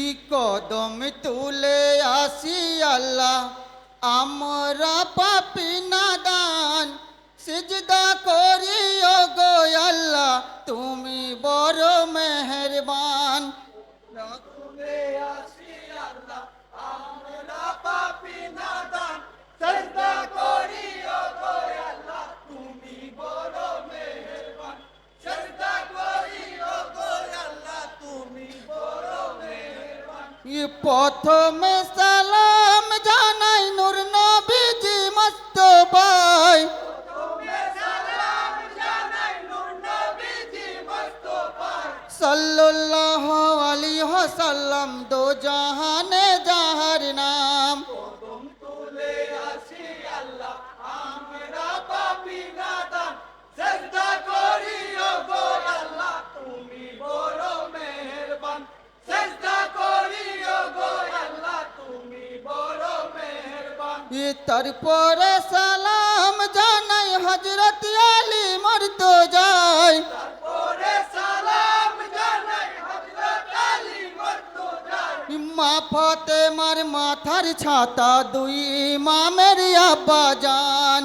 ই কদম তুলে আসি আল্লাহ, আমরা পাপি নাদান সিজদা করি ও গো আল্লাহ, তুমি বড় মেহেরবান। প্রথমে সালাম জানাই নূর নবীজি মস্তফাই সাল্লাল্লাহু আলাইহি ওয়াসাল্লাম দো জাহানে যাহার নাম। ই তারপরে সালাম জানাই হযরত আলী মরতো যায় মা ফাতেমার মাথার ছাতা দুই ইমামের আব্বা জান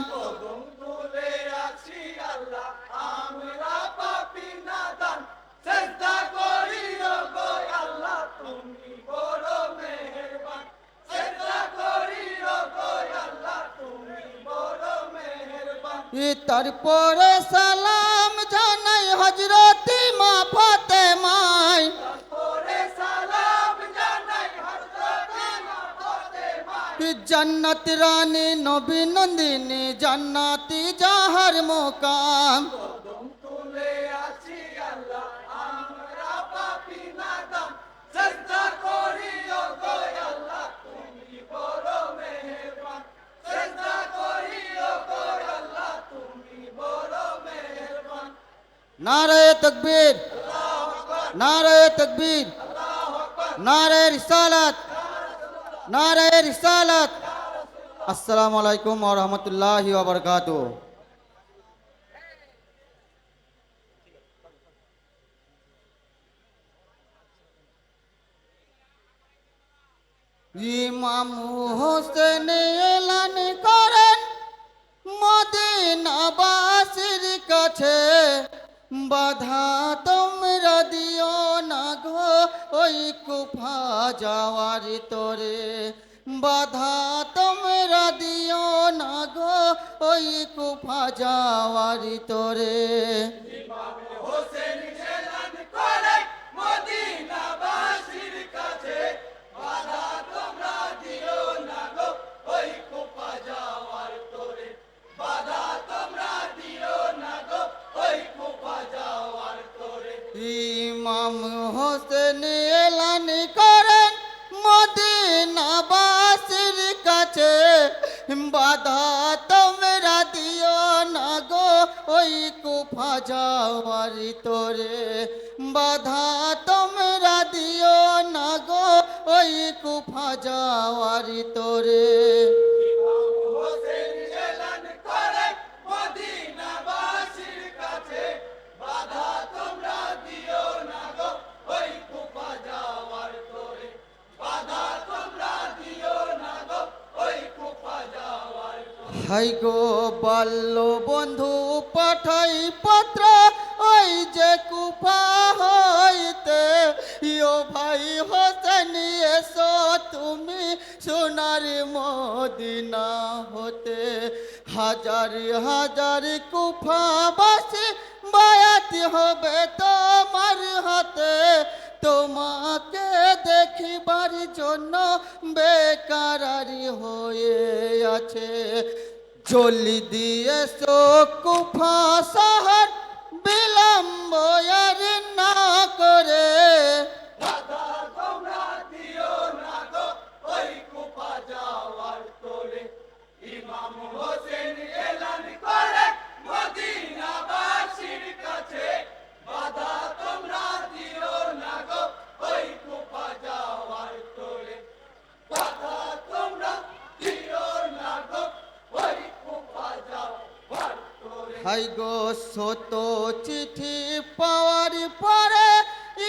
তারপরে সালাম জানাই হযরত মা ফাতেমায়। জন্নত রানী নবী নন্দিনী জান্নাতি যাহার মোকাম। নারায় তকবীর। নারায় তকবীর। নারায় রিসালাত। নারায় রিসালাত। আসসালামু আলাইকুম ওয়া রাহমাতুল্লাহি ওয়া বারাকাতুহু। ইমাম হোসেন এলান করেন মদিনাবাসীর কাছে। বাধা তোমরা দিও না গো, ওই কুফা যাওয়ার তোরে। বাধা তোমরা দিও না গো, ওই কুফা যাওয়ার তোরে। ওই কুফা যাওয়ার তোরে। বাধা তোমরা দিও না গো, ওই কুফা যাওয়ার তোরে। হাই গো বাল্য বন্ধু পাঠাই পত্র, ওই যে কুপা হইতে। ইয়ো ভাই হোসেন, এসো তুমি সোনার মদিনা হতে। হাজার হাজার কুফা বাসি বায়াত হবে তোমার হাতে। তোমাকে দেখিবার জন্য বেকারারি হয়ে আছে। জলি দিয়ে চোখ সাহার বিলম্ব না করে। হাই গো শত চিঠি পাওয়ার পরে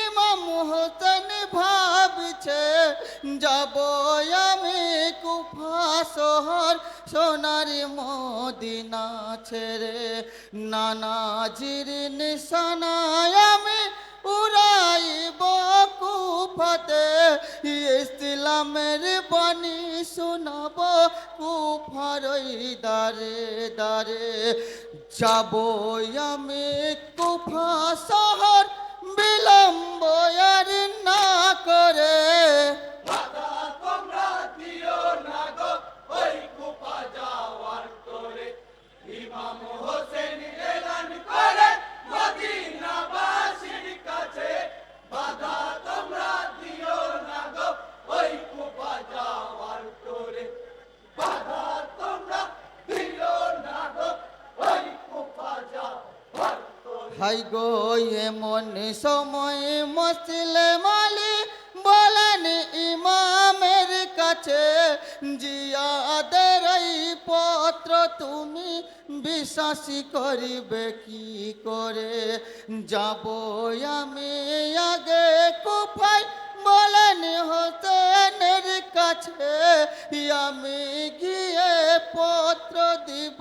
ইমাম হোসেন ভাবছে, যাব আমি কুফা শহর সোনার মদিনা ছেড়ে। নানাজির নিশানায় আমি উড়াইব কুফাতে। ইসলামের বাণী শোনাব কুফারই দারে দারে যাব আমি কুফা শহর বিলম্ব আর না করে হাই গো, এমন সময় মসলে মালি বলেন, ইমামের কাছে জিয়াদের পত্র তুমি বিশ্বাসী করিবে কি করে? যাব আমি আগে কুফাই বলেন, হোসেনের কাছে আমি গিয়ে পত্র দিব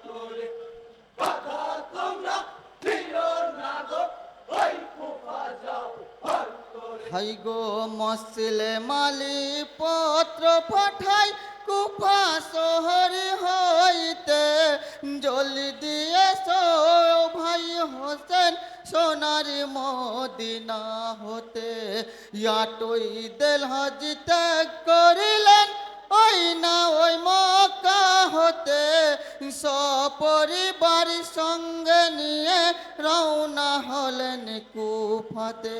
মসলে মালি পত্র পাঠাই, কুফা শহর হইতে জলদি দিয়ে সো ভাই হোসেন, সোনার মদিনা হতে। ইয়াটই দেল হজ ত্যাগ করিলেন, ওই না ওই মক্কা হতে। সপরিবার সঙ্গে নিয়ে রওনা হলেন কুফাতে।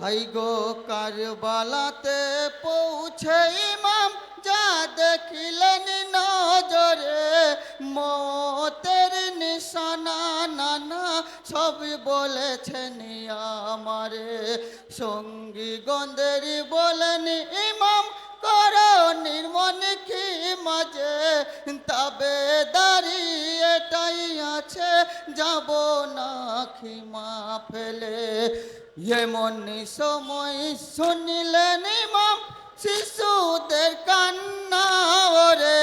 হাই গো কারবালাতে পৌঁছে ইমাম, যা দেখিলেন নজরে, মতের নিশানা নানা সব বলেছেন আমারে। সঙ্গী গন্ধের বলেন ইমাম করো নির্মল কি মাঝে? তবে দাঁড়িয়ে এটাই আছে, যাব না খিমা ফেলে? এমন সময় শুনিলেন ইমাম, শিশুদের কান্না ওরে।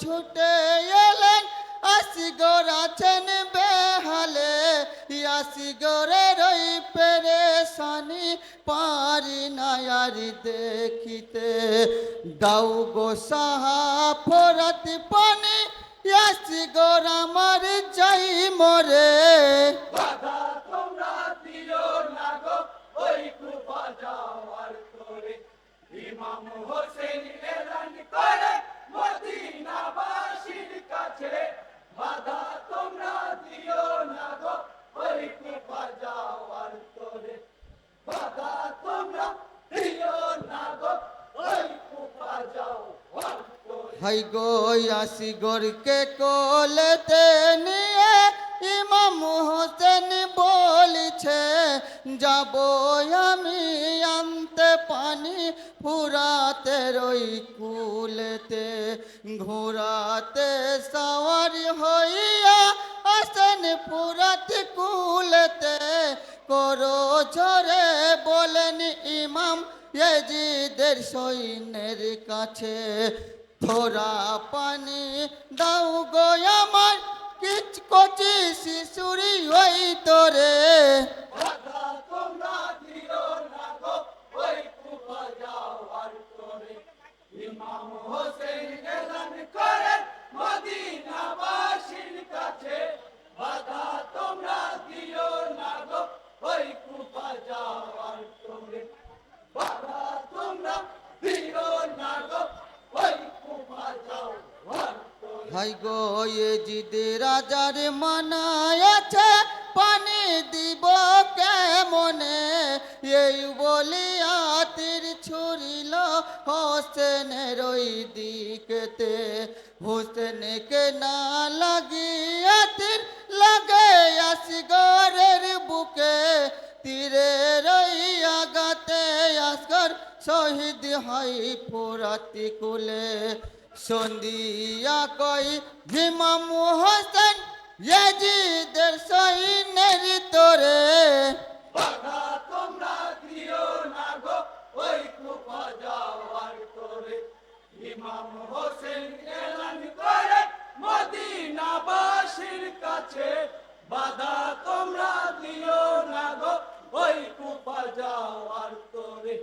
ছুটে এলেন, আসি গোর আছেন বেহালে, আসি গোরের ওই পেরেশানি, পারি নায়ারি দেখিতে। দাউ গো সাহা ফোরাত পানি, আসি গোর আমার যাই মরে। ইমাম হোসেন হাই গো আসি গরকে কোলেতে নিয়ে ইমাম হোসেন বলছে, যাব আমি আনতে পানি ফুরাতে রই কুলেতে, ঘোরাতে সাওয়ারি হইয়া আসেন ফুরাত কুলেতে। করো ঝরে বলেন ইমাম, এজিদের সৈন্যের কাছে থোরা পানি দাও গো আমার কিচকচি শিশুরি হই তোরে হাই গো এজিদে রাজার মানায় আছে পানি দিব কেমনে? এই বলিয়া তীর ছুরিল হোসেনের ওই দিকেতে। হোসেনকে না লাগিয়া তীর লাগে আসগরের বুকে। তীরের ওই আগাতে আসগর শহীদ হয় পুরাতি কুলে। সন্ধিয়া কই ভীমাম হোসেন ইয়াজিদের সৈন্যের তোরে। বাধা তোমরা দিও না গো, ওই কুপা যাওয়ার তোরে।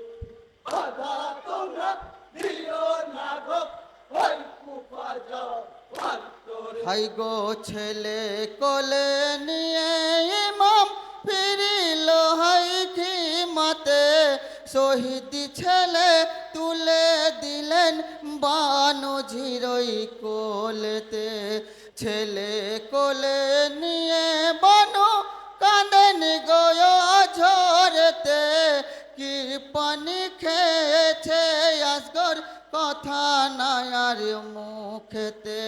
বাধা তোমরা দিও না গো হাই গো ছেলে কোলে নিয়ে ইমাম ফিরিল হাই খিমাতে। শহীদ ছেলে তুলে দিলেন বানো ঝিরই কোলেতে। ছেলে কোলে নিয়ে বানো কাঁদেন গয় ঝরতে কি পানি খেয়েছে আসগর কথা নায়ার মুখেতে।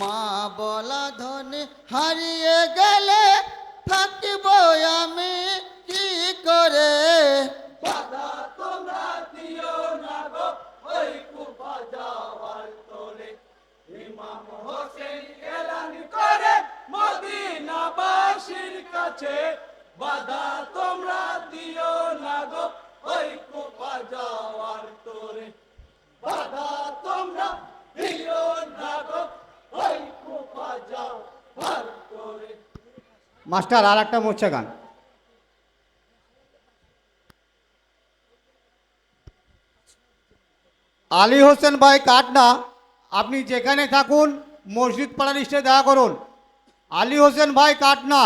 মা বলা ধনে হারিয়ে গেলে থাকিব আমি কি করে? মদিনাবাসীর কাছে। বাধা তোমরা দিও না গো, ওই কুপা যাওয়ার তোরে মাস্টার, আর একটা মোর্চা গান। আলী হোসেন ভাই, কাটনা, আপনি যেখানে থাকুন, মসজিদ পাড়ার লিস্টে দেখা করুন। আলী হোসেন ভাই, কাটনা,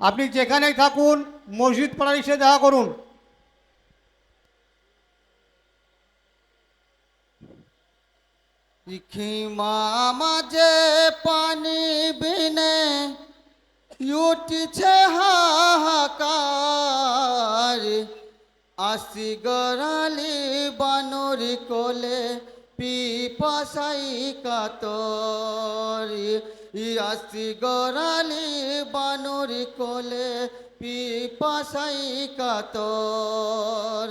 আপনি যেখানেই থাকুন, মসজিদ পাড়ার লিস্টে দেখা করুন। খিমা মাঝে পানি বিনে, উঠছে হাহাকার। আসি গড়ালি বানর কোলে, পিপাসাই কাতর। আসি গড়ালি বানর কোলে, পিপাসাই কাতর।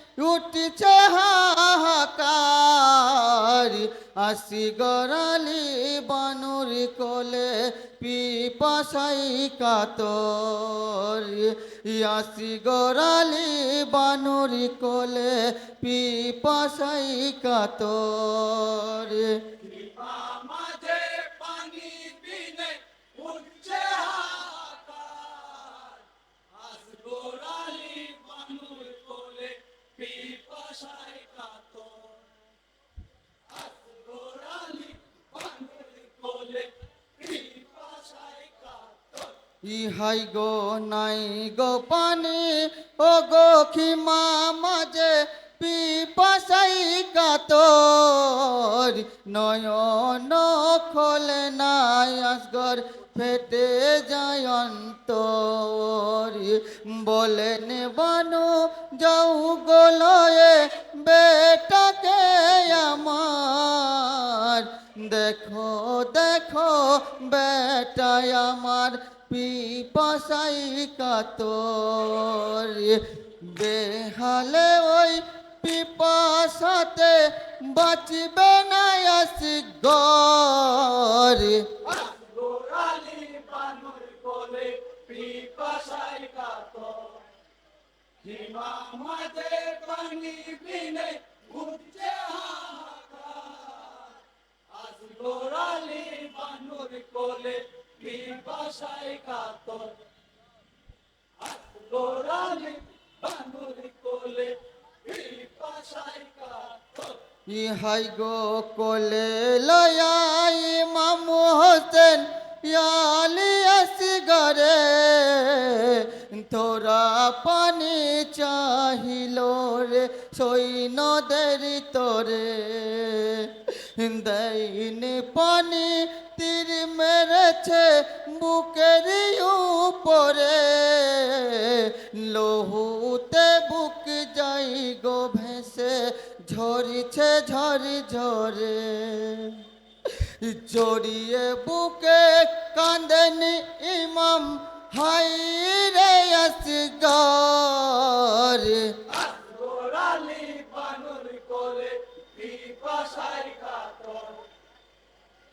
উঠছে হাহাকার আসি গড়ালি বানুর কোলে পিপাসাই কাতর। আসি গড়ালি বানুর কোলে পিপাসাই কাতর। ইহাই গো নাই গো পানি, ও গো খিমা মাঝে পিপাসাই কাতর। নয়ন খোলে নাই আসগর ফেটে যায় অন্তর। বলেন বানু, যাও গোলয়ে বেটাকে আমার। দেখো দেখো, বেটাই আমার। পিপাসাই কাতর বেহালে ওই পিপাসাতে বাঁচবে না আসগর গোড়ালি বানুর কোলে পিপাসায় কাতর হিমা মাঝে পানি কোলে পিপাসায় কাতর। গোড়ালি বানুর কোলে পিপাসায় কাতর। ইহাই গো কোলে লয়াই মামু হোসেন, ইয়ালি আসগরে তোরা পানি চাহিল রে, সৈন্যদের তোরে। দেইনি পানি, তীর মেরেছে বুকের উপরে। লহুতে বুক যাই গো ভেসে, ঝরিছে ঝরি ঝরে। জড়িয়ে বুকে কান্দেনি ইমাম হাই রে আসগর। গোড়ালি বানুর কোলে পিপাসায় কাতর হিমা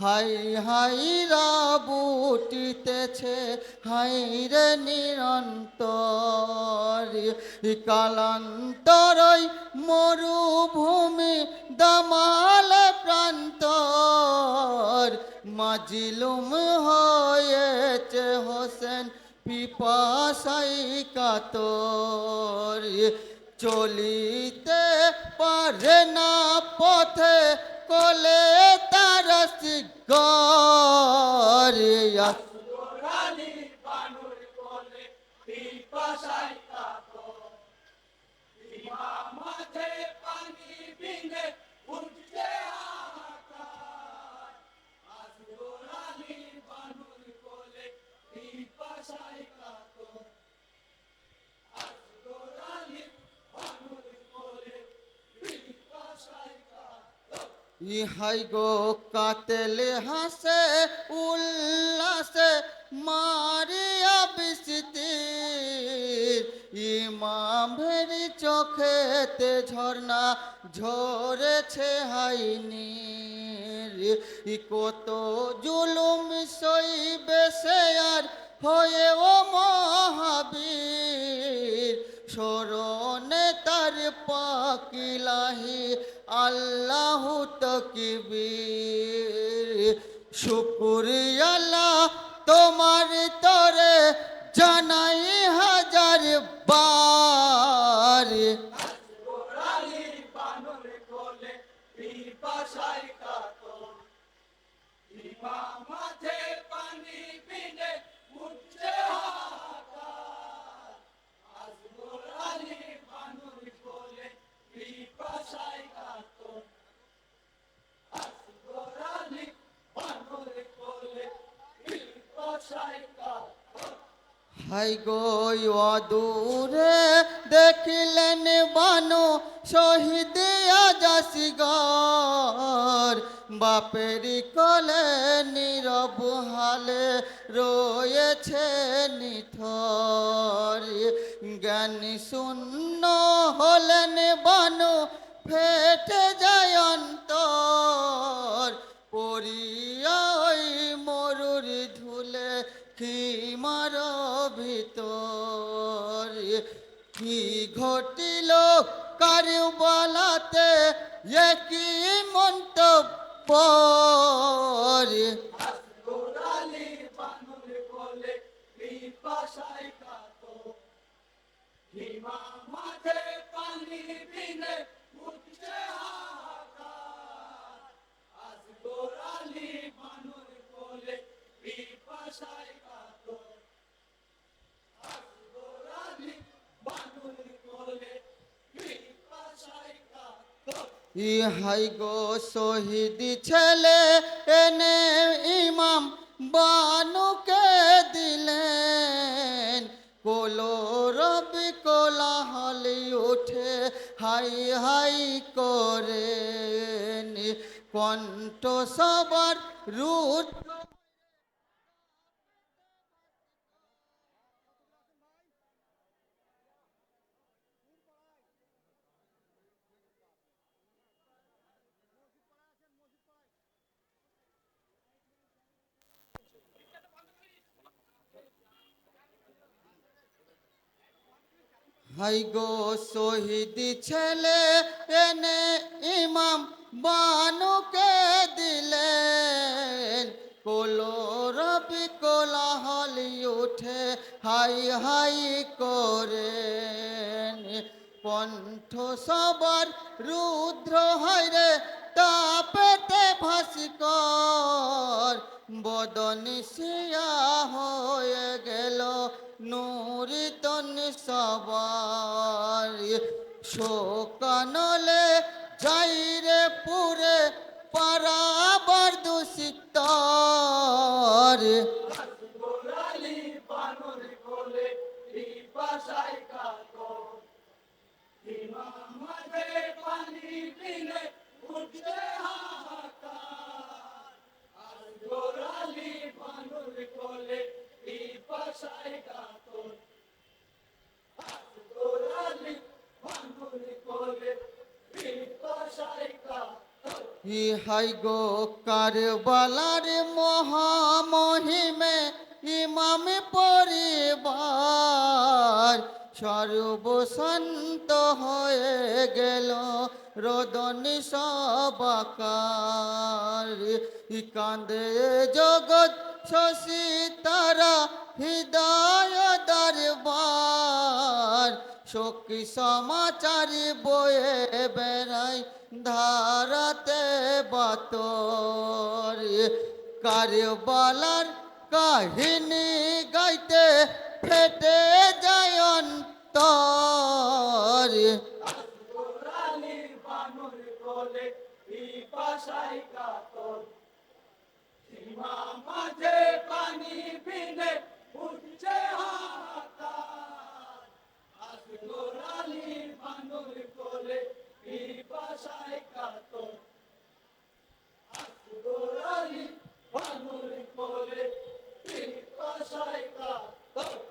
হাই হাই রাবুটিতেছে হাই নিরন্তর। কালান্তরই মরুভূমি, দামাল প্রান্তর। মাজিলুম হয়েছে হোসেন পিপাসাই কাতর। চলিতে পারে না পথে কোলে তারস গরিয়া ইহাই গো কাতেলে হাসে, উল্লাসে মারিয়া বিস্তির ইমাম ভেরি চোখেতে ঝর্ণা ঝরেছে হাইনি ই কত জুলুম সইবে সে আর হয়ে ও মহাবীর। স্মরণে তার পাকিলাহি আল্লাহ তকবীর। শুকুরিয়াল্লাহ তোমার তরে জানাই হাজার বার। কাতর হিমা মাঝে পানি বিনে উঠছে হাহাকার আজ গোড়ালি বানুর কোলে পিপাসায় কাতর আজ গোড়ালি বানুর কোলে পিপাসায় কাতর হাই গো অদূরে দেখিলেন বানো শহীদ আজাসিগর বাপের কলে নীরব হালে রয়েছে নিথর। জ্ঞানী শূন্য হলেন বানো, ফেটে যায় অন্তর। মরুর ধুলে খিমার ভিতর কি ঘটিল কারবালাতে একই মন্তব্য? গোড়ালি বানর কোলে পিপাসায় কাতর হিমা মাঝে পানি বিনে উঠছে হাহাকার আজ গোড়ালি বানর কোলে পিপাসায় কাতর আজ গোড়ালি বানর কোলে পিপাসায় কাতর ইহাই গো শহীদ ছেলে, এনে ইমাম বানুকে দিলেন। কোলো রবি কোলাহলি উঠে হাই হাই করেন। কণ্ঠ সবার রুদ্র হাই গো শহীদ ছেলে, এনে ইমাম বানুকে দিলেন। কোলো রবি কোলাহলি উঠে হাই হাই করেন। কণ্ঠ সবার রুদ্র হয় রে, তাপেতে ভাস্কর বদনি সিয়া হয়ে গেল নুরিতন সবার শোকানলে যাই রে পুরে, পারাবার দূষিত। বিনে উঠছে হাহাকার। আর গোড়ালি বানর কোলে পিপাসায় কাতর। আর গোড়ালি বানর কোলে ইহাই গো কারবালার মহামহিমে ইমাম পরিবার সর্বশান্ত হয়ে গেল রোদনী সবাকার কান্দে জগৎ শশী তারা হৃদয় দরবার। শোকি সমাচারী বয়ে বেড়াই ধারাতে বাতর। কারবালার কাহিনী গাইতে ফেটে যায় অন্তর। পিপাসায় কাতর সীমা মাঝে পানি বিনে উঠছে হাহাকার আজ গোড়ালি বানর কোলে পিপাসায় কাতর আজ গোড়ালি বানর কোলে পিপাসায় কাতর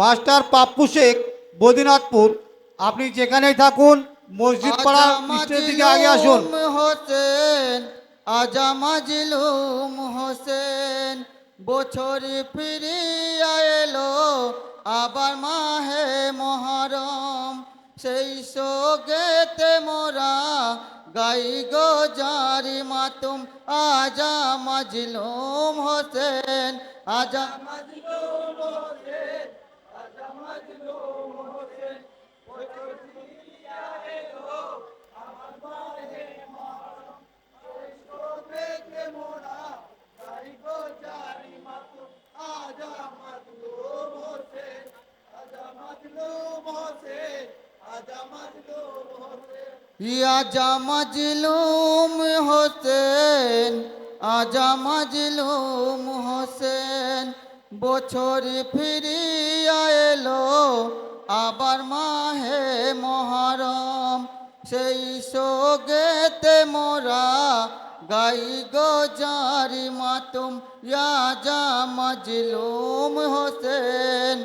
মাস্টার পাপ্পু শেখ বদিনাথপুর। আপনি যেখানেই থাকুন মসজিদ পাড়া দিকে আগে আসুন। হোসেন আজা মাজলুম হোসেন। বছর ফিরিয়া এলো আবার মাহে মহরম। সেই সোগেতে মোরা গাই গো জারি মাতুম। আজা মাজলুম হোসেন আজা মাজলুম হোসেন। আজা হোসেন বছর ফিরিয়া এলো আমার মাহে মহরম ওই শোকেতে মোরা গাই গো জারি মাতুম আজা মাজলুম হোসেন। বছর ফিরিয়া এলো, আবার মাহে মহারম। সেই সোগেতে মোরা গাই গো জারি মাতুম ইয়াজা মজলুম হোসেন।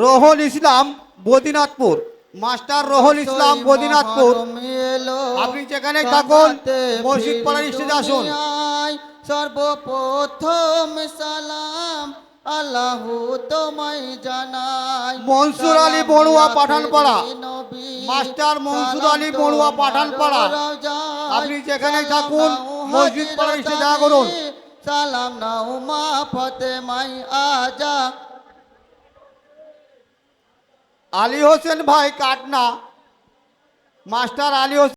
রোহন ইসলাম বদিনাথপুর মাস্টার রোহন ইসলাম বদিনাথপুর আপনি যেখানে থাকুন, মসজিদ পাড়ার স্টেজে আসুন। সর্বপ্রথম সালাম আল্লাহ তোমায় জানাই মনসুর আলী বড়ুয়া, পাঠানপাড়া। মাস্টার মনসুর আলী বড়ুয়া, পাঠানপাড়া। আপনি সালাম থাকুন, মসজিদ পাড়ার স্টেজে করুন। সালাম নাও মা ফতেমাই আজা আলী হোসেন ভাই কাটনা মাস্টার আলী হোসেন